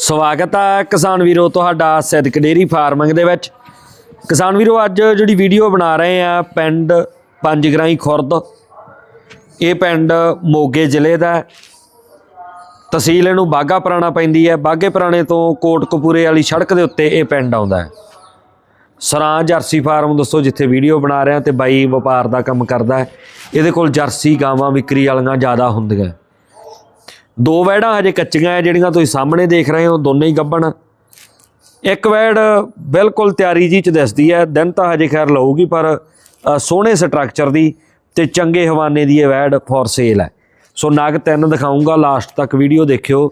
ਸਵਾਗਤ ਹੈ ਕਿਸਾਨ ਵੀਰੋ ਤੁਹਾਡਾ ਸਿੱਧਕ ਡੇਰੀ ਫਾਰਮਿੰਗ ਦੇ ਵਿੱਚ। ਕਿਸਾਨ ਵੀਰੋ, ਅੱਜ ਜਿਹੜੀ ਵੀਡੀਓ ਬਣਾ ਰਹੇ ਆ, ਪਿੰਡ ਪੰਜਗਰਾਈ ਖੁਰਦ। ਇਹ ਪਿੰਡ ਮੋਗੇ ਜ਼ਿਲ੍ਹੇ ਦਾ ਤਹਿਸੀਲ ਇਹਨੂੰ ਬਾਗਾ ਪੁਰਾਣਾ ਪੈਂਦੀ ਹੈ। ਬਾਗੇ ਪੁਰਾਣੇ ਤੋਂ ਕੋਟਕਪੂਰੇ ਵਾਲੀ ਸੜਕ ਦੇ ਉੱਤੇ ਇਹ ਪਿੰਡ ਆਉਂਦਾ ਹੈ। ਸਰਾਂ ਜਰਸੀ ਫਾਰਮ ਦੋਸਤੋ ਜਿੱਥੇ ਵੀਡੀਓ ਬਣਾ ਰਹੇ ਆ ਤੇ ਬਾਈ ਵਪਾਰ ਦਾ ਕੰਮ ਕਰਦਾ ਹੈ। ਇਹਦੇ ਕੋਲ ਜਰਸੀ ਗਾਵਾਂ ਵਿਕਰੀ ਵਾਲੀਆਂ ਜ਼ਿਆਦਾ ਹੁੰਦੀਆਂ। ਦੋ ਵੈੜਾਂ ਹਜੇ ਕੱਚੀਆਂ ਹੈ ਜਿਹੜੀਆਂ ਤੁਸੀਂ ਸਾਹਮਣੇ ਦੇਖ ਰਹੇ ਹੋ, ਦੋਨੇ ਹੀ ਗੱਭਣ ਇੱਕ ਵੈੜ ਬਿਲਕੁਲ ਤਿਆਰੀ ਜੀ ਚ ਦਿਸਦੀ ਹੈ ਦਿਨ ਤਾਂ ਹਜੇ ਖੈਰ ਲਊਗੀ, ਪਰ ਸੋਹਣੇ ਸਟਰਕਚਰ ਦੀ ਤੇ ਚੰਗੇ ਹਵਾਨੇ ਦੀ ਇਹ ਵੈੜ ਫॉर ਸੇਲ ਹੈ ਸੋ ਨਗ ਤਿੰਨ ਦਿਖਾਉਂਗਾ ਲਾਸਟ ਤੱਕ ਵੀਡੀਓ ਦੇਖਿਓ।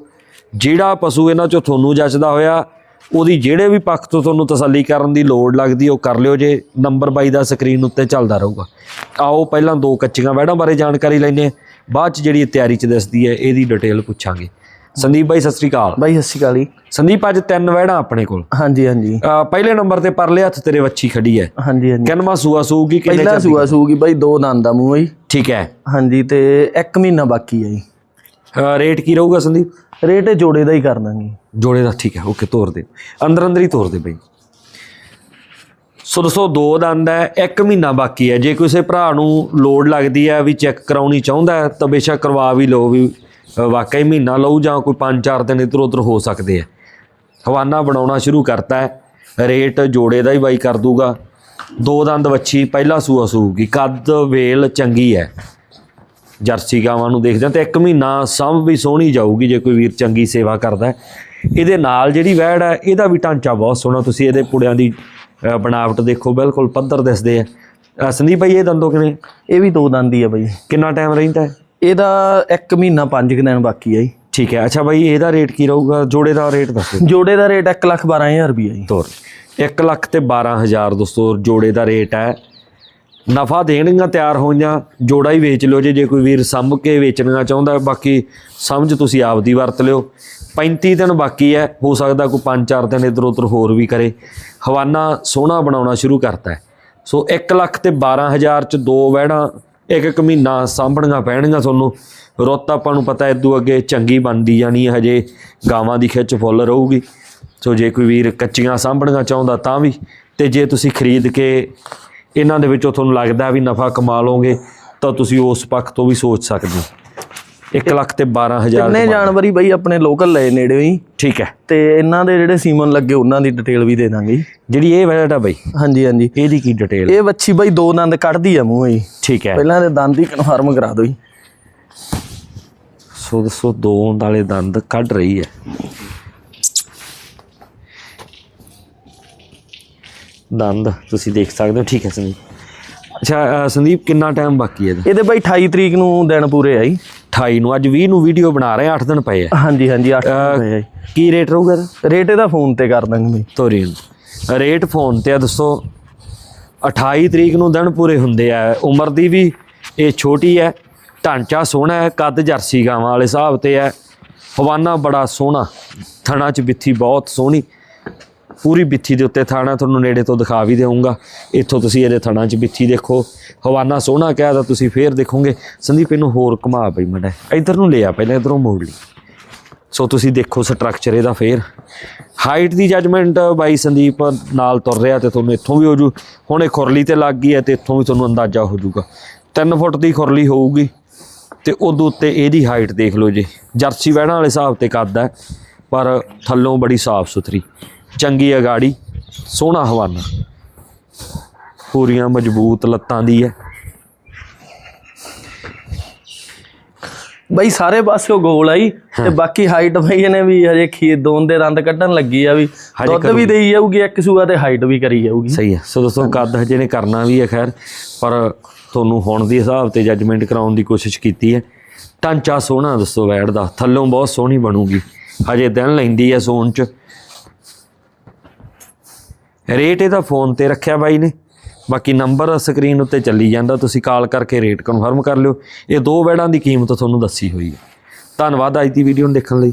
ਜਿਹੜਾ ਪਸ਼ੂ ਇਹਨਾਂ ਚੋਂ ਤੁਹਾਨੂੰ ਜੱਚਦਾ ਹੋਇਆ, ਉਹਦੀ ਜਿਹੜੇ ਵੀ ਪੱਖ ਤੋਂ ਤੁਹਾਨੂੰ ਤਸੱਲੀ ਕਰਨ ਦੀ ਲੋੜ ਲੱਗਦੀ, ਉਹ ਕਰ ਲਿਓ ਜੇ। ਨੰਬਰ 22 ਦਾ ਸਕਰੀਨ ਉੱਤੇ ਚੱਲਦਾ ਰਹੂਗਾ। ਆਓ, ਪਹਿਲਾਂ ਦੋ ਕੱਚੀਆਂ ਵੈੜਾਂ ਬਾਰੇ ਜਾਣਕਾਰੀ ਲੈਂਦੇ ਬਾਅਦ ਚ ਜਿਹੜੀ ਤਿਆਰੀ ਚ ਦਿਸਦੀ ਹੈ ਇਹਦੀ ਡਿਟੇਲ ਪੁੱਛਾਂਗੇ। ਸੰਦੀਪ ਬਾਈ ਸਤਿ ਸ੍ਰੀ ਅਕਾਲ। ਬਾਈ ਸਤਿ ਸ਼੍ਰੀ ਅਕਾਲ ਜੀ। ਸੰਦੀਪ ਅੱਜ ਤਿੰਨ ਵੈੜਾਂ ਆਪਣੇ ਕੋਲ। ਹਾਂਜੀ ਹਾਂਜੀ। ਪਹਿਲੇ ਨੰਬਰ ਤੇ ਪਰਲੇ ਹੱਥ ਤੇਰੇ ਵੱਛੀ ਖੜੀ ਹੈ। ਹਾਂਜੀ ਹਾਂਜੀ। ਕਿੰਨਵਾਂ ਸੂਆ ਸੂਗੀ ਕਿੰਨੇ ਪਹਿਲਾ? ਸੂਆ ਸੂਗੀ ਬਾਈ ਦੋ ਦੰਦ ਦਾ ਮੂੰਹ ਹੈ ਜੀ। ਠੀਕ ਹੈ। ਹਾਂਜੀ ਤੇ 1 ਮਹੀਨਾ ਬਾਕੀ ਹੈ ਜੀ। ਰੇਟ ਕੀ ਰਹੂਗਾ ਸੰਦੀਪ? ਰੇਟ ਜੋੜੇ ਦਾ ਹੀ ਕਰ ਦਾਂਗੇ ਜੋੜੇ ਦਾ ਠੀਕ ਹੈ ਓਕੇ ਤੋਰ ਦੇ। ਅੰਦਰ ਅੰਦਰ ਹੀ ਤੋਰ ਦੇ ਬਈ। ਸੋ ਦੋਸਤੋ ਦੋ ਦੰਦ ਹੈ ਇੱਕ ਮਹੀਨਾ ਬਾਕੀ ਹੈ। ਜੇ ਕਿਸੇ ਭਰਾ ਨੂੰ ਲੋੜ ਲੱਗਦੀ ਹੈ ਵੀ ਚੈੱਕ ਕਰਾਉਣੀ ਚਾਹੁੰਦਾ ਤਾਂ ਬੇਸ਼ੱਕ ਕਰਵਾ ਵੀ ਲਓ ਵੀ ਅ, ਵਾਕਈ ਮਹੀਨਾ ਲਊ ਜਾਂ ਕੋਈ 5-4 ਦਿਨ ਇਧਰ ਉਧਰ ਹੋ ਸਕਦੇ ਆ ਹਵਾਨਾ ਬਣਾਉਣਾ ਸ਼ੁਰੂ ਕਰਤਾ ਹੈ ਰੇਟ ਜੋੜੇ ਦਾ ਹੀ ਬਾਈ ਕਰ ਦੂਗਾ। ਦੋ ਦੰਦ ਵੱਛੀ ਪਹਿਲਾ ਸੂਆ ਸੂਗੀ ਕੱਦ ਵੇਲ ਚੰਗੀ ਹੈ। ਜਰਸੀ ਗਾਵਾਂ ਨੂੰ ਦੇਖਦੇ ਹਾਂ ਤੇ ਇੱਕ ਮਹੀਨਾ ਸਭ ਵੀ ਸੋਹਣੀ ਜਾਊਗੀ ਜੇ ਕੋਈ ਵੀਰ ਚੰਗੀ ਸੇਵਾ ਕਰਦਾ ਇਹਦੇ ਨਾਲ ਜਿਹੜੀ ਵਹਿੜ ਹੈ ਇਹਦਾ ਵੀ ਢਾਂਚਾ ਬਹੁਤ ਸੋਹਣਾ ਤੁਸੀਂ ਇਹਦੇ ਪੁੜਿਆਂ ਦੀ ਬਣਾਵਟ ਦੇਖੋ ਬਿਲਕੁਲ ਪੱਧਰ ਦਿਸਦੇ ਆ। ਸੰਦੀਪ ਭਾਈ ਇਹ ਦੰਦੋ ਕਿਵੇਂ? ਇਹ ਵੀ ਦੋ ਦੰਦ ਹੀ ਹੈ ਬਾਈ। ਕਿੰਨਾ ਟਾਈਮ ਰਹਿੰਦਾ ਹੈ? ਇਹਦਾ 1 ਮਹੀਨਾ 5 ਦਿਨ ਬਾਕੀ ਹੈ ਜੀ। ਠੀਕ ਹੈ। ਅੱਛਾ ਭਾਈ ਇਹਦਾ ਰੇਟ ਕੀ ਰਹੂਗਾ? ਜੋੜੇ ਦਾ ਰੇਟ ਦੱਸੋ ਜੋੜੇ ਦਾ ਰੇਟ 1 ਲੱਖ 12000 ਰੁਪਏ ਜੀ। ਤੋਰ। 1 ਲੱਖ ਤੇ 12000 ਦੋਸਤੋ ਜੋੜੇ ਦਾ ਰੇਟ ਹੈ। ਨਫਾ ਦੇਣਗੀਆਂ ਤਿਆਰ ਹੋਈਆਂ, ਜੋੜਾ ਹੀ ਵੇਚ ਲਿਓ ਜੇ ਜੇ ਕੋਈ ਵੀਰ ਸੰਭ ਕੇ ਵੇਚਣਾ ਚਾਹੁੰਦਾ, ਬਾਕੀ ਸਮਝ ਤੁਸੀਂ ਆਪਦੀ ਵਰਤ ਲਿਓ। 35 ਦਿਨ ਬਾਕੀ ਹੈ, ਹੋ ਸਕਦਾ ਕੋਈ 5-4 ਦਿਨ ਇਧਰ ਉਧਰ ਹੋਰ ਵੀ ਕਰੇ। ਹਵਾਨਾ ਸੋਹਣਾ ਬਣਾਉਣਾ ਸ਼ੁਰੂ ਕਰਤਾ ਹੈ। ਸੋ 1 ਲੱਖ ਤੇ 12000 ਚ ਦੋ ਵਹਿਣਾ ਇੱਕ ਇੱਕ ਮਹੀਨਾ ਸਾਂਭਣੀਆਂ ਪੈਣਗੀਆਂ ਤੁਹਾਨੂੰ। ਰੁੱਤ ਆਪਾਂ ਨੂੰ ਪਤਾ ਇਦੋਂ ਅੱਗੇ ਚੰਗੀ ਬਣਦੀ ਜਾਣੀ ਹੈ, ਹਜੇ ਗਾਵਾਂ ਦੀ ਖਿੱਚ ਫੁੱਲ ਰਹੂਗੀ। ਸੋ ਜੇ ਕੋਈ ਵੀਰ ਕੱਚੀਆਂ ਸਾਂਭਣੀਆਂ ਚਾਹੁੰਦਾ ਤਾਂ ਵੀ, ਤੇ ਜੇ ਤੁਸੀਂ ਖਰੀਦ ਕੇ ਇਹਨਾਂ ਦੇ ਵਿੱਚੋਂ ਤੁਹਾਨੂੰ ਲੱਗਦਾ ਵੀ ਨਫਾ ਕਮਾ ਲਓਗੇ ਤਾਂ ਤੁਸੀਂ ਉਸ ਪੱਖ ਤੋਂ ਵੀ ਸੋਚ ਸਕਦੇ ਹੋ। 1 ਲੱਖ ਤੇ 12000 ਕਿੰਨੇ ਜਾਨਵਰ ਹੀ ਬਾਈ ਆਪਣੇ ਲੋਕਲ ਲਏ ਨੇੜੇ ਹੀ ਠੀਕ ਹੈ। ਤੇ ਇਹਨਾਂ ਦੇ ਜਿਹੜੇ ਸੀਮਨ ਲੱਗੇ ਉਹਨਾਂ ਦੀ ਡਿਟੇਲ ਵੀ ਦੇ ਦਾਂਗੇ ਜਿਹੜੀ ਇਹ ਵੈਟ ਆ ਬਈ ਹਾਂਜੀ ਹਾਂਜੀ। ਇਹਦੀ ਕੀ ਡਿਟੇਲ ਇਹ ਵੱਛੀ ਬਾਈ ਦੋ ਦੰਦ ਕੱਢਦੀ ਆ ਮੂੰਹ ਜੀ। ਠੀਕ ਹੈ। ਪਹਿਲਾਂ ਦੇ ਦੰਦ ਹੀ ਕਨਫਰਮ ਕਰਾ ਦਿਓ ਜੀ। ਸੋ ਦੱਸੋ ਦੋ ਵਾਲੇ ਦੰਦ ਕੱਢ ਰਹੀ ਹੈ। ਦੰਦ ਤੁਸੀਂ ਦੇਖ ਸਕਦੇ ਹੋ ਠੀਕ ਹੈ ਸੰਦੀਪ। ਅੱਛਾ ਅ, ਸੰਦੀਪ ਕਿੰਨਾ ਟਾਈਮ ਬਾਕੀ ਹੈ ਇਹਦਾ? ਇਹਦੇ ਬਾਈ 28 ਤਰੀਕ ਨੂੰ ਦਿਨ ਪੂਰੇ ਆ ਜੀ। 28 ਨੂੰ ਅੱਜ 20 ਨੂੰ ਵੀਡੀਓ ਬਣਾ ਰਹੇ 8 ਦਿਨ ਪਏ ਆ। ਹਾਂਜੀ ਹਾਂਜੀ 8 ਅਹ, ਰੁਪਏ ਕੀ ਰੇਟ ਰਹੂਗਾ ਇਹਦਾ? ਰੇਟ ਇਹਦਾ ਫੋਨ ਤੇ ਕਰ ਦਾਂਗੇ ਬਾਈ। ਤੋਰੀ ਨੂੰ। ਰੇਟ ਫੋਨ ਤੇ ਆ ਦੱਸੋ। 28 ਤਰੀਕ ਨੂੰ ਦਿਨ ਪੂਰੇ ਹੁੰਦੇ ਆ ਉਮਰ ਦੀ ਵੀ ਇਹ ਛੋਟੀ ਹੈ ਢਾਂਚਾ ਸੋਹਣਾ ਹੈ ਕੱਦ ਜਰਸੀ ਗਾਵਾਂ ਵਾਲੇ ਹਿਸਾਬ ਤੇ ਹੈ। ਹਵਾਨਾ ਬੜਾ ਸੋਹਣਾ ਥਣਾ ਚ ਬਿੱਥੀ ਬਹੁਤ ਸੋਹਣੀ। ਪੂਰੀ ਬਿੱਥੀ ਦੇ ਉੱਤੇ ਥਾਣਾ ਤੁਹਾਨੂੰ ਨੇੜੇ ਤੋਂ ਦਿਖਾ ਵੀ ਦੇਵਾਂਗਾ ਇੱਥੋਂ ਤੁਸੀਂ ਇਹਦੇ ਥਾਣਾ ਚ ਬਿੱਥੀ ਦੇਖੋ। ਹਵਾਨਾ ਸੋਹਣਾ ਕਿਹਾ ਤਾਂ ਤੁਸੀਂ ਫੇਰ ਦੇਖੋਗੇ। ਸੰਦੀਪ, ਇਹਨੂੰ ਹੋਰ ਘੁਮਾ ਪਈ ਮੜਾ ਇੱਧਰ ਨੂੰ ਲਿਆ ਪਹਿਲਾਂ, ਇਧਰੋਂ ਮੋੜ ਲਈ। ਸੋ ਤੁਸੀਂ ਦੇਖੋ ਸਟਰਕਚਰ ਇਹਦਾ ਫੇਰ। ਹਾਈਟ ਦੀ ਜਜਮੈਂਟ ਬਾਈ ਸੰਦੀਪ ਨਾਲ ਤੁਰ ਰਿਹਾ ਤੇ ਤੁਹਾਨੂੰ ਇੱਥੋਂ ਵੀ ਹੋ ਜੂ। ਹੁਣ ਇਹ ਖੁਰਲੀ ਤੇ ਲੱਗ ਗਈ ਹੈ ਤੇ ਇੱਥੋਂ ਵੀ ਤੁਹਾਨੂੰ ਅੰਦਾਜ਼ਾ ਹੋ ਜੂਗਾ। 3 ਫੁੱਟ ਦੀ ਖੁਰਲੀ ਹੋਊਗੀ ਤੇ ਉਹਦੇ ਉੱਤੇ ਇਹਦੀ ਹਾਈਟ ਦੇਖ ਲਓ ਜੀ। ਜਰਸੀ ਵਹਿਣਾ ਵਾਲੇ ਹਿਸਾਬ ਤੇ ਕੱਦ ਹੈ, ਪਰ ਥੱਲੋਂ ਬੜੀ ਸਾਫ਼ ਸੁਥਰੀ। ਚੰਗੀ ਅਗਾੜੀ ਸੋਹਣਾ ਹਵਾਨਾ। ਪੂਰੀਆਂ ਮਜ਼ਬੂਤ ਲੱਤਾਂ ਦੀ ਹੈ ਬਾਈ ਸਾਰੇ ਪਾਸਿਓਂ ਗੋਲ ਆਈ ਤੇ ਬਾਕੀ ਹਾਈਟ ਬਾਈ ਇਹਨੇ ਵੀ ਹਜੇ ਖੀਰ ਦੋਨ ਦੇ ਦੰਦ ਕੱਢਣ ਲੱਗੀ ਆ ਵੀ ਦੁੱਧ ਵੀ ਦੇਈ ਜਾਊਗੀ ਇੱਕ ਸੂਆ ਤੇ ਹਾਈਟ ਵੀ ਕਰੀ ਜਾਊਗੀ। ਸਹੀ ਹੈ ਸੋ ਦੋਸਤੋ ਕੱਦ ਹਜੇ ਨੇ ਕਰਨਾ ਵੀ ਹੈ ਖੈਰ ਪਰ ਤੁਹਾਨੂੰ ਹੁਣ ਦੀ ਹਿਸਾਬ ਤੇ ਜੱਜਮੈਂਟ ਕਰਾਉਣ ਦੀ ਕੋਸ਼ਿਸ਼ ਕੀਤੀ ਹੈ ਢਾਂਚਾ ਸੋਹਣਾ ਦੱਸੋ ਵੈੜ ਦਾ। ਥੱਲੋਂ ਬਹੁਤ ਸੋਹਣੀ ਬਣੂਗੀ। ਹਜੇ ਦਿਨ ਲੈਂਦੀ ਹੈ ਸੋਨ ਚ। ਰੇਟ ਇਹਦਾ ਫੋਨ ਤੇ ਰੱਖਿਆ ਬਾਈ ਨੇ। ਬਾਕੀ ਨੰਬਰ ਸਕਰੀਨ ਉੱਤੇ ਚੱਲੀ ਜਾਂਦਾ, ਤੁਸੀਂ ਕਾਲ ਕਰਕੇ ਰੇਟ ਕਨਫਰਮ ਕਰ ਲਿਓ। ਇਹ ਦੋ ਵੈੜਾਂ ਦੀ ਕੀਮਤ ਤੁਹਾਨੂੰ ਦੱਸੀ ਹੋਈ ਹੈ। ਧੰਨਵਾਦ ਅੱਜ ਦੀ ਵੀਡੀਓ ਨੂੰ ਦੇਖਣ ਲਈ।